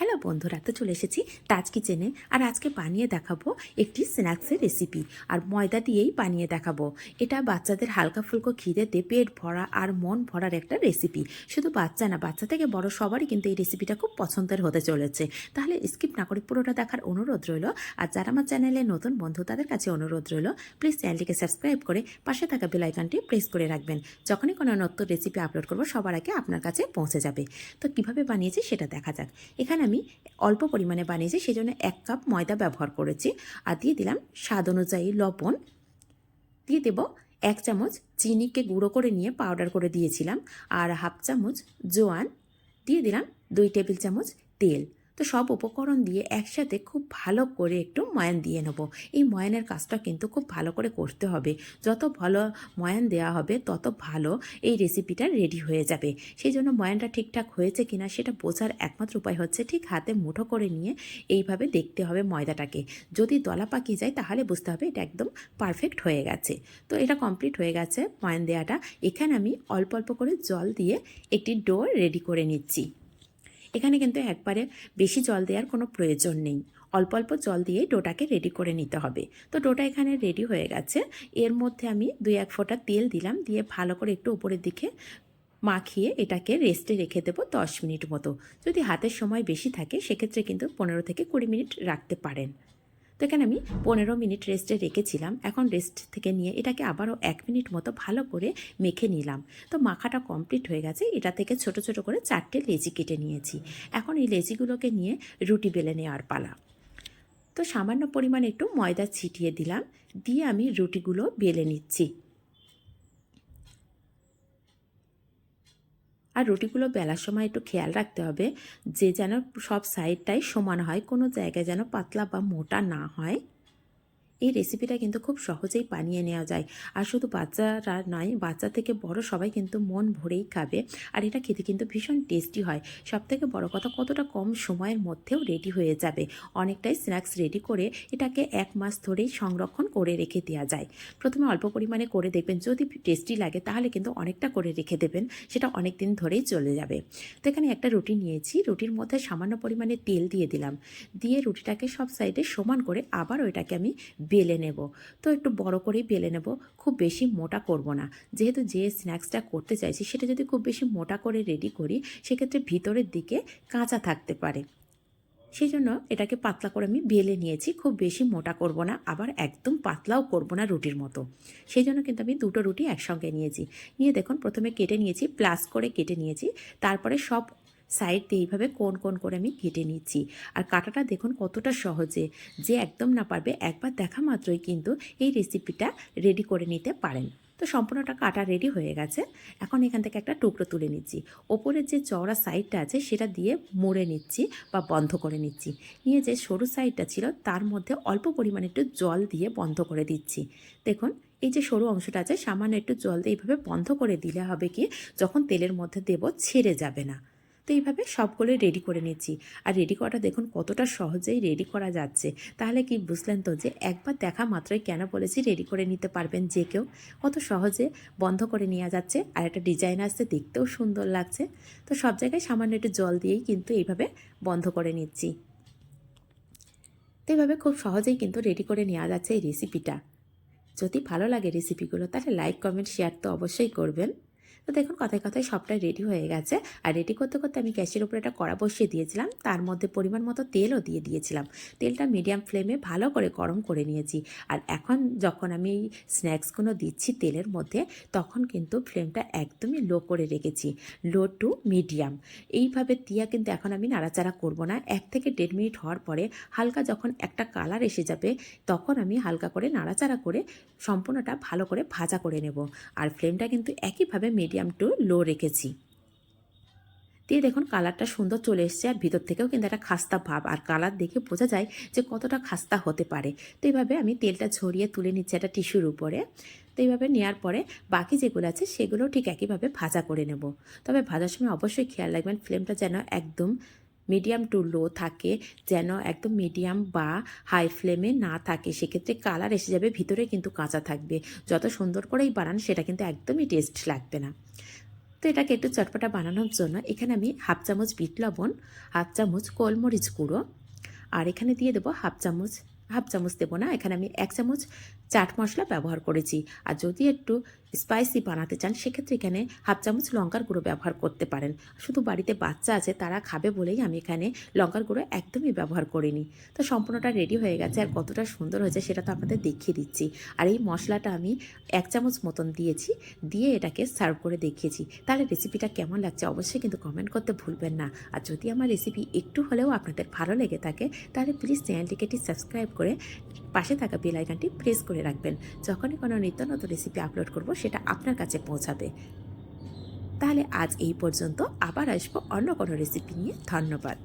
Hello বন্ধুরা, তো চলে এসেছি তাজ কিচেনে আর আজকে বানিয়ে দেখাবো একটি স্ন্যাক্সের রেসিপি আর ময়দা দিয়েই বানিয়ে দেখাবো। এটা বাচ্চাদের হালকা ফুলকো খিদেতে পেট ভরা আর মন ভরার একটা রেসিপি শুধু বাচ্চা না, বাচ্চা থেকে বড় সবারই কিন্তু এই রেসিপিটা খুব পছন্দের হতে চলেছে। তাহলে স্কিপ না করে পুরোটা দেখার অনুরোধ রইল, আর যারা আমার চ্যানেলে নতুন বন্ধু, তাদের কাছে অনুরোধ রইল প্লিজ চ্যানেলটিকে সাবস্ক্রাইব করে পাশে থাকা বেল আইকনটি প্রেস করে রাখবেন। যখনই কোনো নতুন রেসিপি আপলোড করব, সবার আগে আপনার কাছে পৌঁছে যাবে। তো কীভাবে বানিয়েছি সেটা দেখা যাক। এখানে আমি অল্প পরিমাণে বানিয়েছি, সেজন্য এক কাপ ময়দা ব্যবহার করেছি। আর দিয়ে দিলাম স্বাদ অনুযায়ী লবণ। দিয়ে দেব এক চামচ চিনিকে গুঁড়ো করে নিয়ে পাউডার করে দিয়েছিলাম। আর হাফ চামচ জোয়ান। দিয়ে দিলাম দুই টেবিল চামচ তেল। তো সব উপকরণ দিয়ে একসাথে খুব ভালো করে একটু ময়ান দিয়ে নেব। এই ময়ানের কাজটা কিন্তু খুব ভালো করে করতে হবে। যত ভালো ময়ান দেওয়া হবে, তত ভালো এই রেসিপিটা রেডি হয়ে যাবে। সেই জন্য ময়ানটা ঠিকঠাক হয়েছে কিনা সেটা বোঝার একমাত্র উপায় হচ্ছে ঠিক হাতে মুঠো করে নিয়ে এইভাবে দেখতে হবে ময়দাটাকে। যদি দলা পাকিয়ে যায় তাহলে বুঝতে হবে এটা একদম পারফেক্ট হয়ে গেছে। তো এটা কমপ্লিট হয়ে গেছে ময়ান দেওয়াটা এখানে আমি অল্প অল্প করে জল দিয়ে একটি ডো রেডি করে নিচ্ছি। এখানে কিন্তু একবারে বেশি জল দেওয়ার কোনো প্রয়োজন নেই। অল্প অল্প জল দিয়ে ডোটাকে রেডি করে নিতে হবে। তো ডোটা এখানে রেডি হয়ে গেছে। এর মধ্যে আমি দুই এক ফোঁটা তেল দিলাম। দিয়ে ভালো করে একটু উপরের দিকে মাখিয়ে এটাকে রেস্টে রেখে দেবো দশ মিনিট মতো। যদি হাতের সময় বেশি থাকে, সেক্ষেত্রে কিন্তু পনেরো থেকে কুড়ি মিনিট রাখতে পারেন। তো এখানে আমি পনেরো মিনিট রেস্টে রেখেছিলাম। এখন রেস্ট থেকে নিয়ে এটাকে আবারও এক মিনিট মতো ভালো করে মেখে নিলাম। তো মাখাটা কমপ্লিট হয়ে গেছে। এটা থেকে ছোট ছোট করে চারটে লেজি কেটে নিয়েছি। এখন এই লেজিগুলোকে নিয়ে রুটি বেলে নেওয়ার পালা। তো সামান্য পরিমাণে একটু ময়দা ছিটিয়ে দিলাম। দিয়ে আমি রুটিগুলো বেলে নিচ্ছি। আর রুটিগুলো বেলার সময় একটু খেয়াল রাখতে হবে যে যেন সব সাইডটাই সমান হয়, কোনো জায়গায় যেন পাতলা বা মোটা না হয়। এই রেসিপিটা কিন্তু খুব সহজেই বানিয়ে নেওয়া যায়। আর শুধু বাচ্চারা নয়, বাচ্চা থেকে বড় সবাই কিন্তু মন ভরেই খাবে। আর এটা খেতে কিন্তু ভীষণ টেস্টি হয়। সব থেকে বড় কথা, কতটা কম সময়ের মধ্যেও রেডি হয়ে যাবে। অনেকটাই স্ন্যাক্স রেডি করে এটাকে এক মাস ধরেই সংরক্ষণ করে রেখে দেওয়া যায়। প্রথমে অল্প পরিমাণে করে দেখবেন। যদি টেস্টি লাগে, তাহলে কিন্তু অনেকটা করে রেখে দেবেন। সেটা অনেক দিন ধরেই চলে যাবে। তো এখানে একটা রুটি নিয়েছি। রুটির মধ্যে সামান্য পরিমাণে তেল দিয়ে দিলাম। দিয়ে রুটিটাকে সব সাইডে সমান করে আবার ওইটাকে আমি বেলে নেব। তো একটু বড় করেই বেলে নেব। খুব বেশি মোটা করব না। যেহেতু যে স্ন্যাক্সটা করতে চাইছি, সেটা যদি খুব বেশি মোটা করে রেডি করি, সেক্ষেত্রে ভিতরের দিকে কাঁচা থাকতে পারে। সেই জন্য এটাকে পাতলা করে আমি বেলে নিয়েছি। খুব বেশি মোটা করব না, আবার একদম পাতলাও করব না রুটির মতো। সেই জন্য কিন্তু আমি দুটো রুটি একসঙ্গে নিয়েছি। নিয়ে দেখুন, প্রথমে কেটে নিয়েছি, প্লাস করে কেটে নিয়েছি। তারপরে সব সাইড দিয়ে এইভাবে কোন কোন করে আমি কেটে নিচ্ছি। আর কাটাটা দেখুন কতটা সহজে, যে একদম না পারবে একবার দেখা মাত্রই কিন্তু এই রেসিপিটা রেডি করে নিতে পারেন। তো সম্পূর্ণটা কাটা রেডি হয়ে গেছে। এখন এখান থেকে একটা টুকরো তুলে নিচ্ছি। ওপরের যে চওড়া সাইডটা আছে সেটা দিয়ে মুড়ে নিচ্ছি বা বন্ধ করে নিচ্ছি। নিয়ে যে সরু সাইডটা ছিল তার মধ্যে অল্প পরিমাণে একটু জল দিয়ে বন্ধ করে দিচ্ছি। দেখুন, এই যে সরু অংশটা আছে, সামান্য একটু জল দিয়ে এইভাবে বন্ধ করে দিলে হবে কি, যখন তেলের মধ্যে দেব ছেড়ে যাবে না। তো এইভাবে সবগুলোই রেডি করে নিচ্ছি। আর রেডি করাটা দেখুন কতটা সহজেই রেডি করা যাচ্ছে। তাহলে কি বুঝলেন তো যে একবার দেখা মাত্রই কেন বলেছি রেডি করে নিতে পারবেন যে কেউ? কত সহজে বন্ধ করে নেওয়া যাচ্ছে। আর একটা ডিজাইন আসছে, দেখতেও সুন্দর লাগছে। তো সব জায়গায় সামান্য একটু জল দিয়েই কিন্তু এইভাবে বন্ধ করে নিচ্ছি। তো এইভাবে খুব সহজেই কিন্তু রেডি করে নেওয়া যাচ্ছে এই রেসিপিটা যদি ভালো লাগে রেসিপিগুলো তাহলে লাইক কমেন্ট শেয়ার তো অবশ্যই করবেন। তো দেখুন কথায় কথায় সবটাই রেডি হয়ে গেছে। আর রেডি করতে করতে আমি গ্যাসের উপরে একটা কড়া বসিয়ে দিয়েছিলাম। তার মধ্যে পরিমাণ মতো তেলও দিয়ে দিয়েছিলাম। তেলটা মিডিয়াম ফ্লেমে ভালো করে গরম করে নিয়েছি। আর এখন যখন আমি এই স্ন্যাক্সগুলো দিচ্ছি তেলের মধ্যে, তখন কিন্তু ফ্লেমটা একদমই লো করে রেখেছি। লো টু মিডিয়াম এইভাবে দিয়া কিন্তু এখন আমি নাড়াচাড়া করব না। এক থেকে দেড় মিনিট হওয়ার পরে হালকা যখন একটা কালার এসে যাবে, তখন আমি হালকা করে নাড়াচাড়া করে সম্পূর্ণটা ভালো করে ভাজা করে নেব। আর ফ্লেমটা কিন্তু একইভাবে মিডিয়াম টু লো রেখেছি। দিয়ে দেখুন কালারটা সুন্দর চলে এসছে আর ভিতর থেকেও কিন্তু একটা খাস্তা ভাব আর কালার দেখে বোঝা যায় যে কতটা খাস্তা হতে পারে। তো এইভাবে আমি তেলটা ঝরিয়ে তুলে নিচ্ছি একটা টিস্যুর উপরে। তো এইভাবে নেওয়ার পরে বাকি যেগুলো আছে সেগুলো ঠিক একইভাবে ভাজা করে নেব। তবে ভাজার সময় অবশ্যই খেয়াল রাখবেন ফ্লেমটা যেন একদম মিডিয়াম টু লো থাকে, যেন একদম মিডিয়াম বা হাই ফ্লেমে না থাকে। সেক্ষেত্রে কালার এসে যাবে, ভিতরে কিন্তু কাঁচা থাকবে। যত সুন্দর করেই বানান, সেটা কিন্তু একদমই টেস্ট লাগবে না। তো এটাকে একটু চটপটা বানানোর জন্য এখানে আমি হাফ চামচ বিট লবণ, হাফ চামচ গোলমরিচ গুঁড়ো, আর এখানে দিয়ে দেবো হাফ চামচ হাফ চামচ দেবো না, এখানে আমি এক চামচ চাট মশলা ব্যবহার করেছি। আর যদি একটু স্পাইসি বানাতে চান, সেক্ষেত্রে এখানে হাফ চামচ লঙ্কার গুঁড়ো ব্যবহার করতে পারেন। শুধু বাড়িতে বাচ্চা আছে, তারা খাবে বলেই আমি এখানে লঙ্কার গুঁড়ো একদমই ব্যবহার করিনি। তো সম্পূর্ণটা রেডি হয়ে গেছে আর কতটা সুন্দর হয়েছে সেটা তো আপনাদের দেখিয়ে দিচ্ছি। আর এই মশলাটা আমি এক চামচ মতন দিয়েছি, দিয়ে এটাকে সার্ভ করে দেখিয়েছি। তাহলে রেসিপিটা কেমন লাগছে অবশ্যই কিন্তু কমেন্ট করতে ভুলবেন না। আর যদি আমার রেসিপি একটু হলেও আপনাদের ভালো লেগে থাকে, তাহলে প্লিজ চ্যানেলটিকে একটি সাবস্ক্রাইব করে পাশে থাকা বেল আইকনটি প্রেস করে রাখবেন। যখনই কোনো নিত্য নতুন রেসিপি আপলোড করব সেটা আপনার কাছে পৌঁছাবে। তাহলে আজ এই পর্যন্ত আবার আসব অন্য কোনো রেসিপি নিয়ে। ধন্যবাদ।